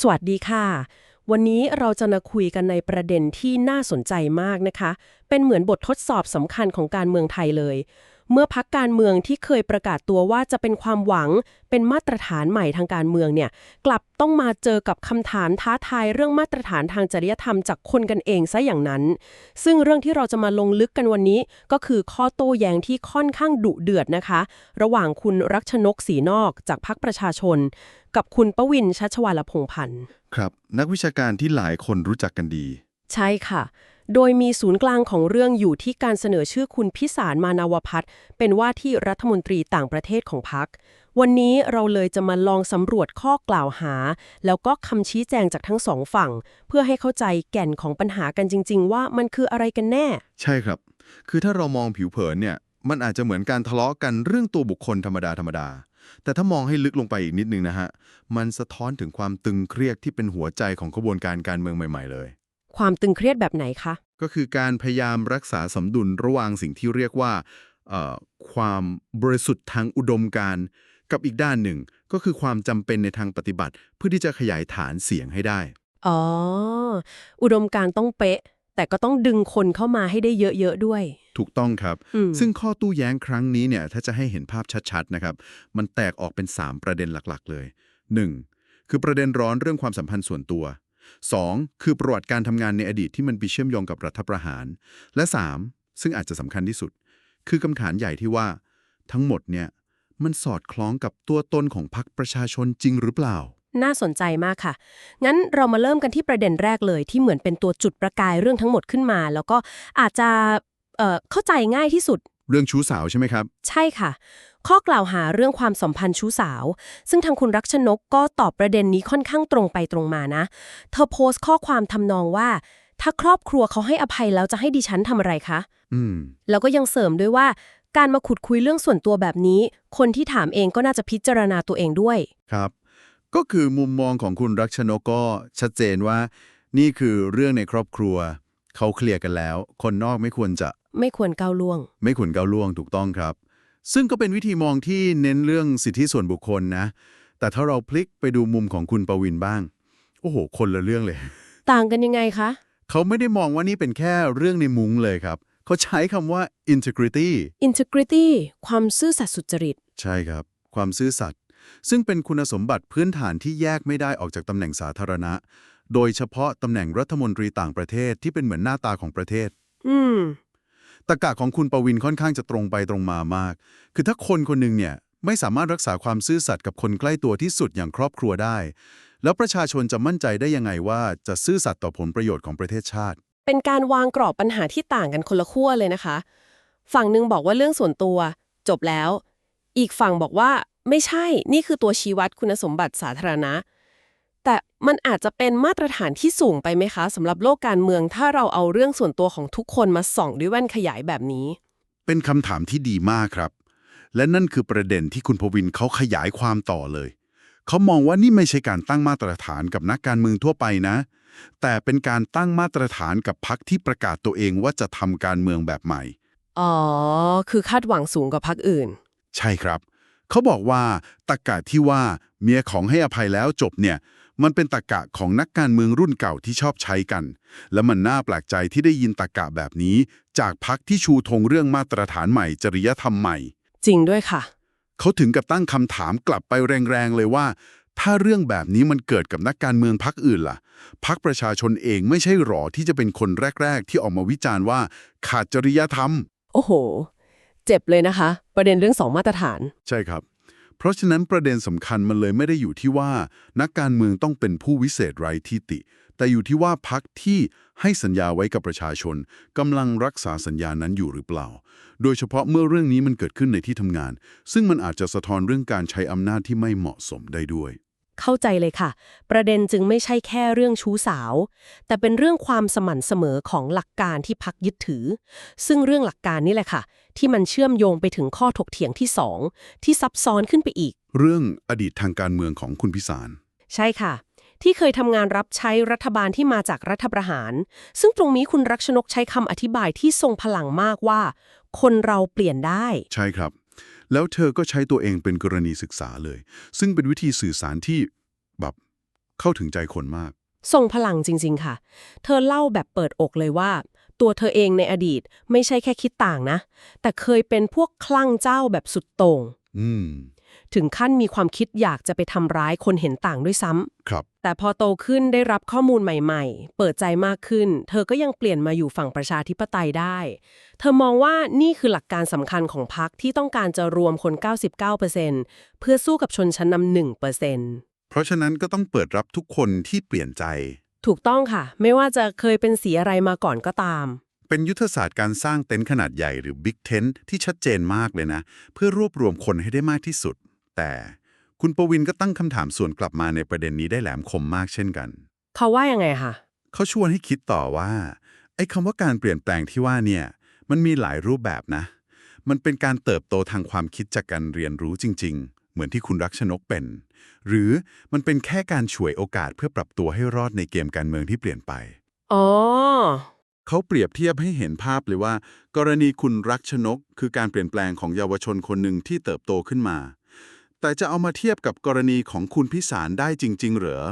สวัสดีค่ะ วันนี้เราจะมาคุยกันในประเด็นที่น่าสนใจมากนะคะ เป็นเหมือนบททดสอบสำคัญของการเมืองไทยเลย เมื่อพักการเมืองที่เคยประกาศตัวว่าจะเป็นความหวัง เป็นมาตรฐานใหม่ทางการเมืองเนี่ย กลับต้องมาเจอกับคำถามท้าทายเรื่องมาตรฐานทางจริยธรรมจากคนกันเองซะอย่างนั้น ซึ่งเรื่องที่เราจะมาลงลึกกันวันนี้ ก็คือข้อโต้แย้งที่ค่อนข้างดุเดือดนะคะ ระหว่างคุณรักชนกศรีนอกจากพรรคประชาชน กับคุณประวินชัชวาลพงษ์พันธ์ครับ นักวิชาการที่หลายคนรู้จักกันดี ใช่ค่ะ โดยมีศูนย์กลางของเรื่องอยู่ที่การเสนอชื่อคุณพิสารมานาวพัฒน์เป็นว่าที่รัฐมนตรีต่างประเทศของพรรควันนี้เราเลยจะมาลองสำรวจข้อกล่าวหา แล้วก็คำชี้แจงจากทั้งสองฝั่ง เพื่อให้เข้าใจแก่นของปัญหากันจริง ๆ ว่ามันคืออะไรกันแน่ ใช่ครับ คือถ้าเรามองผิวเผินเนี่ย มันอาจจะเหมือนการทะเลาะกันเรื่องตัวบุคคลธรรมดาธรรมดา แต่ถ้ามองให้ลึกลงไปอีกนิดนึงนะฮะ มันสะท้อนถึงความตึงเครียดที่เป็นหัวใจของกระบวนการการเมืองใหม่ ๆ เลย ความตึงเครียดแบบไหนคะ ก็คือการพยายามรักษาสมดุลระหว่างสิ่งที่เรียกว่าเอ่อความบริสุทธิ์ทางอุดมการณ์กับอีกด้านหนึ่ง ก็คือความจำเป็นในทางปฏิบัติ เพื่อที่จะขยายฐานเสียงให้ได้ อ๋อ อุดมการณ์ต้องเป๊ะ แต่ก็ต้องดึงคนเข้ามาให้ได้เยอะๆด้วย ถูกต้องครับอืมซึ่งข้อตู้แย้งครั้งนี้เนี่ยถ้าจะให้เห็นภาพชัดๆนะครับ มันแตกออกเป็น 3 ประเด็นหลักๆ เลย 1. คือประเด็นร้อนเรื่องความสัมพันธ์ส่วนตัว 2. คือประวัติการทำงานในอดีตที่มันไปเชื่อมโยงกับรัฐประหาร และ 3. ซึ่งอาจจะสำคัญที่สุด คือคำถามใหญ่ที่ว่า ทั้งหมดเนี่ยมันสอดคล้องกับตัวตนของพรรคประชาชนจริงหรือเปล่า น่าสนใจมากค่ะ งั้นเรามาเริ่มกันที่ประเด็นแรกเลย ที่เหมือนเป็นตัวจุดประกายเรื่องทั้งหมดขึ้นมา แล้วก็อาจจะเเข้าใจง่ายที่สุด เรื่องชู้สาวใช่ไหมครับ ใช่ค่ะ ข้อกล่าวหาเรื่องความสัมพันธ์ชู้สาว ซึ่งทางคุณรักชนกก็ตอบประเด็นนี้ค่อนข้างตรงไปตรงมานะ เธอโพสต์ข้อความทำนองว่า ถ้าครอบครัวเขาให้อภัยแล้วจะให้ดิฉันทำอะไรคะอืมแล้วก็ยังเสริมด้วยว่า การมาขุดคุยเรื่องส่วนตัวแบบนี้ คนที่ถามเองก็น่าจะพิจารณาตัวเองด้วย ครับ ก็คือมุมมองของคุณรักชนกก็ชัดเจนว่า นี่คือเรื่องในครอบครัว เขาเคลียร์กันแล้ว คนนอกไม่ควรจะไม่ควรก้าวล่วง ไม่ควรก้าวล่วงถูกต้องครับ ซึ่งก็เป็นวิธีมองที่เน้นเรื่องสิทธิส่วนบุคคลนะ แต่ถ้าเราพลิกไปดูมุมของคุณประวินบ้าง โอ้โห คนละเรื่องเลย ต่างกันยังไงคะ เขาไม่ได้มองว่านี่เป็นแค่เรื่องในมุ้งเลยครับ เขาใช้คำว่า integrity integrity ความซื่อสัตย์สุจริต ใช่ครับ ความซื่อสัตย์ซึ่งเป็นคุณสมบัติพื้นฐานที่แยกไม่ได้ออกจากตำแหน่งสาธารณะ โดยเฉพาะตำแหน่งรัฐมนตรีต่างประเทศที่เป็นเหมือนหน้าตาของประเทศ อืมตะกะของคุณประวินค่อนข้างจะตรงไปตรงมามาก คือถ้าคนคนหนึ่งเนี่ยไม่สามารถรักษาความซื่อสัตย์กับคนใกล้ตัวที่สุดอย่างครอบครัวได้ แล้วประชาชนจะมั่นใจได้ยังไงว่าจะซื่อสัตย์ต่อผลประโยชน์ของประเทศชาติ เป็นการวางกรอบปัญหาที่ต่างกันคนละขั้วเลยนะคะ ฝั่งหนึ่งบอกว่าเรื่องส่วนตัว จบแล้ว อีกฝั่งบอกว่า ไม่ใช่ นี่คือตัวชี้วัดคุณสมบัติสาธารณะ แต่มันอาจจะเป็นมาตรฐานที่สูงไปไหมคะสำหรับโลกการเมือง ถ้าเราเอาเรื่องส่วนตัวของทุกคนมาส่องด้วยแว่นขยายแบบนี้ เป็นคำถามที่ดีมากครับ และนั่นคือประเด็นที่คุณพวินเขาขยายความต่อเลย เขามองว่านี่ไม่ใช่การตั้งมาตรฐานกับนักการเมืองทั่วไปนะ แต่เป็นการตั้งมาตรฐานกับพรรคที่ประกาศตัวเองว่าจะทำการเมืองแบบใหม่ อ๋อ คือคาดหวังสูงกว่าพรรคอื่น ใช่ครับ เขาบอกว่าตะกะที่ว่าเมียของให้อภัยแล้วจบเนี่ย มันเป็นตะกะของนักการเมืองรุ่นเก่าที่ชอบใช้กัน และมันน่าแปลกใจที่ได้ยินตะกะแบบนี้ จากพรรคที่ชูธงเรื่องมาตรฐานใหม่จริยธรรมใหม่ จริงด้วยค่ะ เขาถึงกับตั้งคำถามกลับไปแรงๆเลยว่า ถ้าเรื่องแบบนี้มันเกิดกับนักการเมืองพรรคอื่นล่ะพรรคประชาชนเองไม่ใช่หรอที่จะเป็นคนแรก ๆ ที่ออกมาวิจารณ์ว่า ขาดจริยธรรม โอ้โห เจ็บเลยนะคะ ประเด็นเรื่องสองมาตรฐาน ใช่ครับ เพราะฉะนั้นประเด็นสำคัญมันเลยไม่ได้อยู่ที่ว่า นักการเมืองต้องเป็นผู้วิเศษไร้ที่ติ แต่อยู่ที่ว่าพรรคที่ให้สัญญาไว้กับประชาชนกำลังรักษาสัญญานั้นอยู่หรือเปล่า โดยเฉพาะเมื่อเรื่องนี้มันเกิดขึ้นในที่ทำงาน ซึ่งมันอาจจะสะท้อนเรื่องการใช้อำนาจที่ไม่เหมาะสมได้ด้วย เข้าใจเลยค่ะ ประเด็นจึงไม่ใช่แค่เรื่องชู้สาว แต่เป็นเรื่องความสม่ำเสมอของหลักการที่พักยึดถือ ซึ่งเรื่องหลักการนี่แหละค่ะ ที่มันเชื่อมโยงไปถึงข้อถกเถียงที่สองที่ซับซ้อนขึ้นไปอีก เรื่องอดีตทางการเมืองของคุณพิสาร ใช่ค่ะ ที่เคยทำงานรับใช้รัฐบาลที่มาจากรัฐประหาร ซึ่งตรงนี้คุณรักชนกใช้คำอธิบายที่ทรงพลังมากว่า คนเราเปลี่ยนได้ ใช่ครับ แล้วเธอก็ใช้ตัวเองเป็นกรณีศึกษาเลย ซึ่งเป็นวิธีสื่อสารที่แบบเข้าถึงใจคนมาก ทรงพลังจริง ๆ ค่ะ เธอเล่าแบบเปิดอกเลยว่า ตัวเธอเองในอดีตไม่ใช่แค่คิดต่างนะ แต่เคยเป็นพวกคลั่งเจ้าแบบสุดโต่งอืม ถึงขั้นมีความคิดอยากจะไปทำร้ายคนเห็นต่างด้วยซ้ำครับ แต่พอโตขึ้นได้รับข้อมูลใหม่ๆ เปิดใจมากขึ้น เธอก็ยังเปลี่ยนมาอยู่ฝั่งประชาธิปไตยได้ เธอมองว่านี่คือหลักการสำคัญของพรรคที่ต้องการจะรวมคน 99%เพื่อสู้กับชนชั้นนำ1%เพราะฉะนั้นก็ต้องเปิดรับทุกคนที่เปลี่ยนใจ ถูกต้องค่ะ ไม่ว่าจะเคยเป็นสีอะไรมาก่อนก็ตามเป็นยุทธศาสตร์การสร้างเต็นท์ขนาดใหญ่หรือบิ๊กเทนท์ที่ชัดเจนมากเลยนะ เพื่อรวบรวมคนให้ได้มากที่สุด แต่คุณประวินก็ตั้งคำถามส่วนกลับมาในประเด็นนี้ได้แหลมคมมากเช่นกัน เขาว่ายังไงคะเขาชวนให้คิดต่อว่าไอ้คำว่าการเปลี่ยนแปลงที่ว่าเนี่ยมันมีหลายรูปแบบนะ มันเป็นการเติบโตทางความคิดจากการเรียนรู้จริง ๆ เหมือนที่คุณรักชนกเป็น หรือมันเป็นแค่การฉวยโอกาสเพื่อปรับตัวให้รอดในเกมการเมืองที่เปลี่ยนไปอ๋อเขาเปรียบเทียบให้เห็นภาพเลยว่า กรณีคุณรักชนก คือการเปลี่ยนแปลงของเยาวชนคนหนึ่งที่เติบโตขึ้นมา แต่จะเอามาเทียบกับกรณีของคุณพิสารได้จริง ๆ เหรอ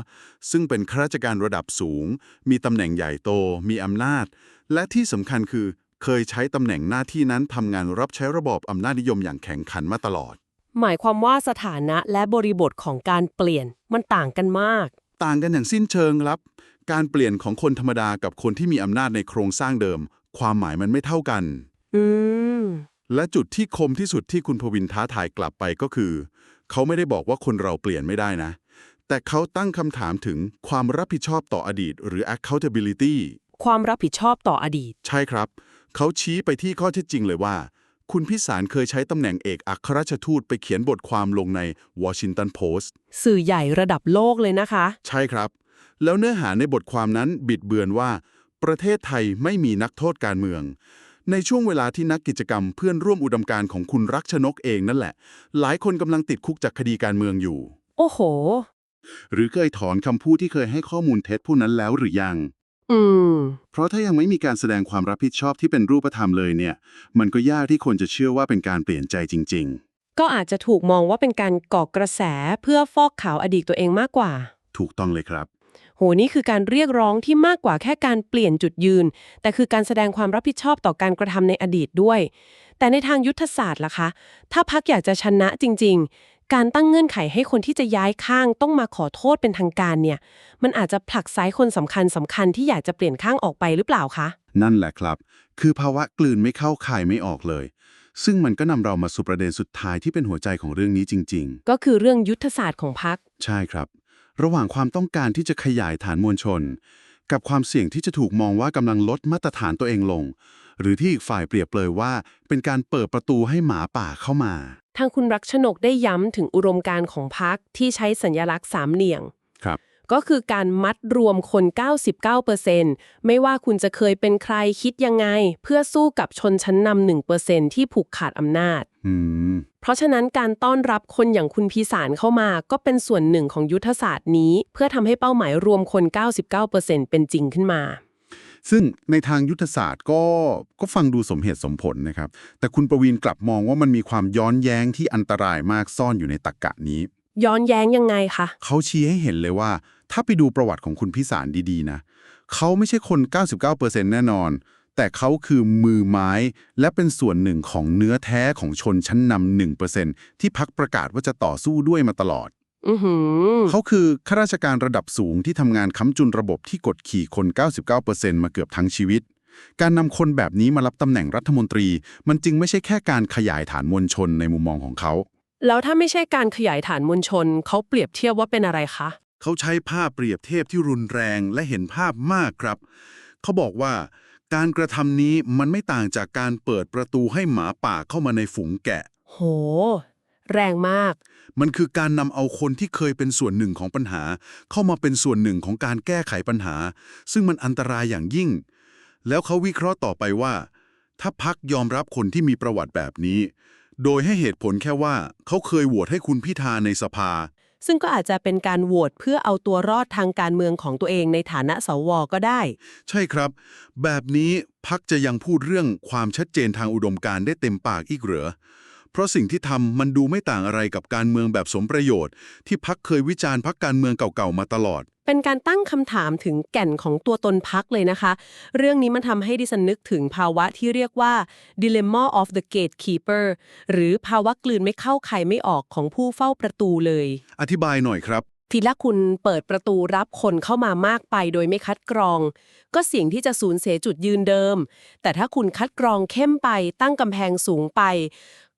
ซึ่งเป็นข้าราชการระดับสูง มีตำแหน่งใหญ่โต มีอำนาจ และที่สำคัญคือเคยใช้ตำแหน่งหน้าที่นั้นทำงานรับใช้ระบอบอำนาจนิยมอย่างแข็งขันมาตลอด หมายความว่าสถานะและบริบทของการเปลี่ยนมันต่างกันมาก ต่างกันอย่างสิ้นเชิงครับ การเปลี่ยนของคนธรรมดากับคนที่มีอำนาจในโครงสร้างเดิม ความหมายมันไม่เท่ากัน อืม และจุดที่คมที่สุดที่คุณพวินท้าทายกลับไปก็คือ เขาไม่ได้บอกว่าคนเราเปลี่ยนไม่ได้นะ แต่เขาตั้งคำถามถึงความรับผิดชอบต่ออดีต หรือ accountability ความรับผิดชอบต่ออดีต ใช่ครับ เขาชี้ไปที่ข้อเท็จจริงเลยว่า คุณพิสารเคยใช้ตำแหน่งเอกอัครราชทูตไปเขียนบทความลงใน Washington Post สื่อใหญ่ระดับโลกเลยนะคะ ใช่ครับ แล้วเนื้อหาในบทความนั้นบิดเบือนว่า ประเทศไทยไม่มีนักโทษการเมือง ในช่วงเวลาที่นักกิจกรรมเพื่อนร่วมอุดมการณ์ของคุณรักชนกเองนั่นแหละ หลายคนกำลังติดคุกจากคดีการเมืองอยู่ โอ้โห หรือเคยถอนคำพูดที่เคยให้ข้อมูลเท็จผู้นั้นแล้วหรือยัง อืม เพราะถ้ายังไม่มีการแสดงความรับผิดชอบที่เป็นรูปธรรมเลยเนี่ย มันก็ยากที่คนจะเชื่อว่าเป็นการเปลี่ยนใจจริง ก็อาจจะถูกมองว่าเป็นการก่อกระแสเพื่อฟอกขาวอดีตตัวเองมากกว่า ๆ ถูกต้องเลยครับ โหนี่คือการเรียกร้องที่มากกว่าแค่การเปลี่ยนจุดยืน แต่คือการแสดงความรับผิดชอบต่อการกระทำในอดีตด้วย แต่ในทางยุทธศาสตร์ล่ะคะ ถ้าพักอยากจะชนะจริง ๆ การตั้งเงื่อนไขให้คนที่จะย้ายข้างต้องมาขอโทษเป็นทางการเนี่ย มันอาจจะผลักไซคนสำคัญสำคัญที่อยากจะเปลี่ยนข้างออกไปหรือเปล่าคะ นั่นแหละครับ คือภาวะกลืนไม่เข้าคายไม่ออกเลยซึ่งมันก็นำเรามาสู่ประเด็นสุดท้ายที่เป็นหัวใจของเรื่องนี้จริง ๆ ก็คือเรื่องยุทธศาสตร์ของพักใช่ครับ ระหว่างความต้องการที่จะขยายฐานมวลชน กับความเสี่ยงที่จะถูกมองว่ากำลังลดมาตรฐานตัวเองลง หรือที่อีกฝ่ายเปรียบเปรยว่า เป็นการเปิดประตูให้หมาป่าเข้ามา ทางคุณรักชนกได้ย้ำถึงอุดมการณ์ของพักที่ใช้สัญลักษณ์สามเหลี่ยงครับ ก็คือการมัดรวมคน 99%ไม่ว่าคุณจะเคยเป็นใครคิดยังไง เพื่อสู้กับชนชั้นนำ1%ที่ผูกขาดอำนาจอืม เพราะฉะนั้นการต้อนรับคนอย่างคุณพีสารเข้ามาก็เป็นส่วนหนึ่งของยุทธศาสตร์นี้ เพื่อทำให้เป้าหมายรวมคน 99%เป็นจริงขึ้นมา ซึ่งในทางยุทธศาสตร์ก็ก็ฟังดูสมเหตุสมผลนะครับ แต่คุณประวินกลับมองว่ามันมีความย้อนแย้งที่อันตรายมากซ่อนอยู่ในตรกกะนี้ ย้อนแย้งยังไงคะเขาชี้ให้เห็นเลยว่า ถ้าไปดูประวัติของคุณพิสารดีๆนะเขาไม่ใช่คน 99%แน่นอน แต่เขาคือมือไม้ และเป็นส่วนหนึ่งของเนื้อแท้ของชนชั้นนำ1%ที่พักประกาศว่าจะต่อสู้ด้วยมาตลอดอือหือเขาคือข้าราชการระดับสูงที่ทำงานค้ำจุนระบบที่กดขี่คน 99%มาเกือบทั้งชีวิต การนำคนแบบนี้มารับตำแหน่งรัฐมนตรี มันจึงไม่ใช่แค่การขยายฐานมวลชนในมุมมองของเขา แล้วถ้าไม่ใช่การขยายฐานมวลชน เขาเปรียบเทียบว่าเป็นอะไรคะ เขาใช้ภาพเปรียบเทียบที่รุนแรงและเห็นภาพมากครับ เขาบอกว่า การกระทำนี้มันไม่ต่างจากการเปิดประตูให้หมาป่าเข้ามาในฝูงแกะ โห แรงมาก มันคือการนำเอาคนที่เคยเป็นส่วนหนึ่งของปัญหา เข้ามาเป็นส่วนหนึ่งของการแก้ไขปัญหา ซึ่งมันอันตรายอย่างยิ่ง แล้วเขาวิเคราะห์ต่อไปว่า ถ้าพักยอมรับคนที่มีประวัติแบบนี้ โดยให้เหตุผลแค่ว่าเขาเคยโหวตให้คุณพิธาในสภา ซึ่งก็อาจจะเป็นการโหวตเพื่อเอาตัวรอดทางการเมืองของตัวเองในฐานะสวก็ได้ ใช่ครับ แบบนี้พักจะยังพูดเรื่องความชัดเจนทางอุดมการณ์ได้เต็มปากอีกเหรอเพราะสิ่งที่ทำมันดูไม่ต่างอะไรกับการเมืองแบบสมประโยชน์ ที่พักเคยวิจารณ์พักการเมืองเก่าๆมาตลอด เป็นการตั้งคำถามถึงแก่นของตัวตนพักเลยนะคะ เรื่องนี้มันทำให้ดิฉันนึกถึงภาวะที่เรียกว่า dilemma of the gatekeeper หรือภาวะกลืนไม่เข้าใครไม่ออกของผู้เฝ้าประตูเลย อธิบายหน่อยครับ ทีละคุณเปิดประตูรับคนเข้ามามากไปโดยไม่คัดกรอง ก็เสี่ยงที่จะสูญเสียจุดยืนเดิม แต่ถ้าคุณคัดกรองเข้มไป ตั้งกำแพงสูงไป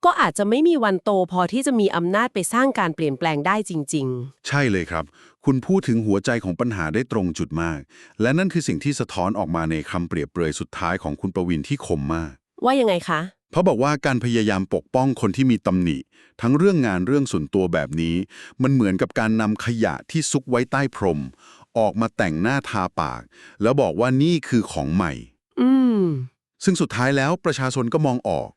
ก็อาจจะไม่มีวันโตพอที่จะมีอำนาจไปสร้างการเปลี่ยนแปลงได้จริงใช่เลยครับ คุณพูดถึงหัวใจของปัญหาได้ตรงจุดมาก และนั่นคือสิ่งที่สะท้อนออกมาในคำเปรียบเปรยสุดท้ายของคุณประวินที่คมมากๆว่ายังไงคะ เพราะบอกว่าการพยายามปกป้องคนที่มีตำหนิ ทั้งเรื่องงานเรื่องส่วนตัวแบบนี้ มันเหมือนกับการนำขยะที่ซุกไว้ใต้พรม ออกมาแต่งหน้าทาปาก แล้วบอกว่านี่คือของใหม่ อืม ซึ่งสุดท้ายแล้วประชาชนก็มองออก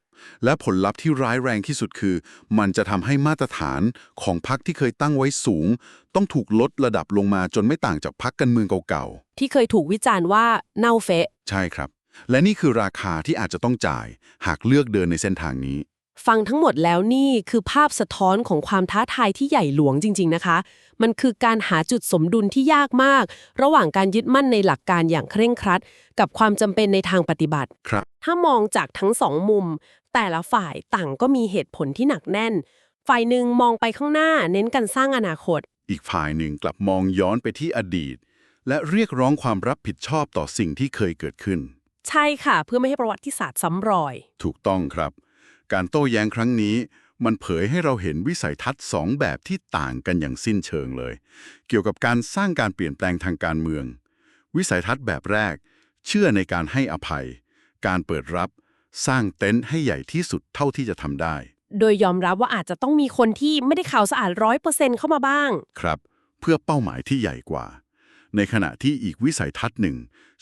และผลลัพธ์ที่ร้ายแรงที่สุดคือ มันจะทำให้มาตรฐานของพรรคที่เคยตั้งไว้สูง ต้องถูกลดระดับลงมาจนไม่ต่างจากพรรคการเมืองเก่าที่เคยถูกวิจารณ์ว่าเน่าเฟะๆใช่ครับ และนี่คือราคาที่อาจจะต้องจ่าย หากเลือกเดินในเส้นทางนี้ ฟังทั้งหมดแล้วนี่คือภาพสะท้อนของความท้าทายที่ใหญ่หลวงจริง ๆ นะคะ มันคือการหาจุดสมดุลที่ยากมาก ระหว่างการยึดมั่นในหลักการอย่างเคร่งครัด กับความจำเป็นในทางปฏิบัติ ครับ ถ้ามองจากทั้งสองมุม แต่ละฝ่ายต่างก็มีเหตุผลที่หนักแน่น ฝ่ายหนึ่งมองไปข้างหน้าเน้นการสร้างอนาคต อีกฝ่ายหนึ่งกลับมองย้อนไปที่อดีต และเรียกร้องความรับผิดชอบต่อสิ่งที่เคยเกิดขึ้น ใช่ค่ะ เพื่อไม่ให้ประวัติศาสตร์ซ้ำรอย ถูกต้องครับ การโต้แย้งครั้งนี้มันเผยให้เราเห็นวิสัยทัศน์สองแบบที่ต่างกันอย่างสิ้นเชิงเลย เกี่ยวกับการสร้างการเปลี่ยนแปลงทางการเมือง วิสัยทัศน์แบบแรก เชื่อในการให้อภัย การเปิดรับ สร้างเต็นท์ให้ใหญ่ที่สุดเท่าที่จะทำได้ โดยยอมรับว่าอาจจะต้องมีคนที่ไม่ได้ข่าวสะอาดร้อยเปอร์เซ็นต์เข้ามาบ้าง ครับ เพื่อเป้าหมายที่ใหญ่กว่า ในขณะที่อีกวิสัยทัศน์หนึ่ง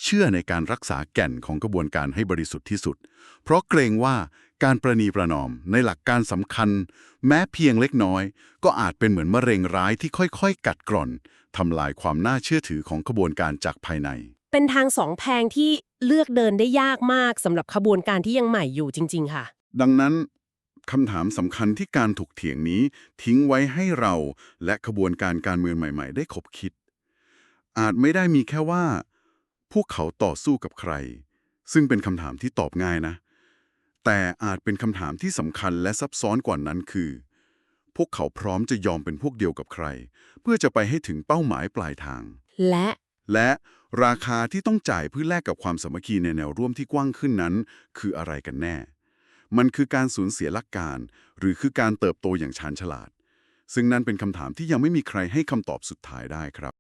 เชื่อในการรักษาแก่นของกระบวนการให้บริสุทธิ์ที่สุด เพราะเกรงว่า การประนีประนอมในหลักการสำคัญ แม้เพียงเล็กน้อย ก็อาจเป็นเหมือนมะเร็งร้ายที่ค่อยๆ กัดกร่อนทำลายความน่าเชื่อถือของกระบวนการจากภายใน เป็นทางสองแพงที่เลือกเดินได้ยากมากสำหรับขบวนการที่ยังใหม่อยู่จริง ๆ ค่ะ ดังนั้นคำถามสำคัญที่การถกเถียงนี้ทิ้งไว้ให้เราและขบวนการการเมืองใหม่ๆ ได้คบคิด อาจไม่ได้มีแค่ว่า พวกเขาต่อสู้กับใคร ซึ่งเป็นคำถามที่ตอบง่ายนะ แต่อาจเป็นคำถามที่สำคัญและซับซ้อนกว่านั้นคือ พวกเขาพร้อมจะยอมเป็นพวกเดียวกับใคร เพื่อจะไปให้ถึงเป้าหมายปลายทาง และ และราคาที่ต้องจ่ายเพื่อแลกกับความสามัคคีในแนวร่วมที่กว้างขึ้นนั้น คืออะไรกันแน่ มันคือการสูญเสียหลักการ หรือคือการเติบโตอย่างชาญฉลาด ซึ่งนั่นเป็นคำถามที่ยังไม่มีใครให้คำตอบสุดท้ายได้ครับ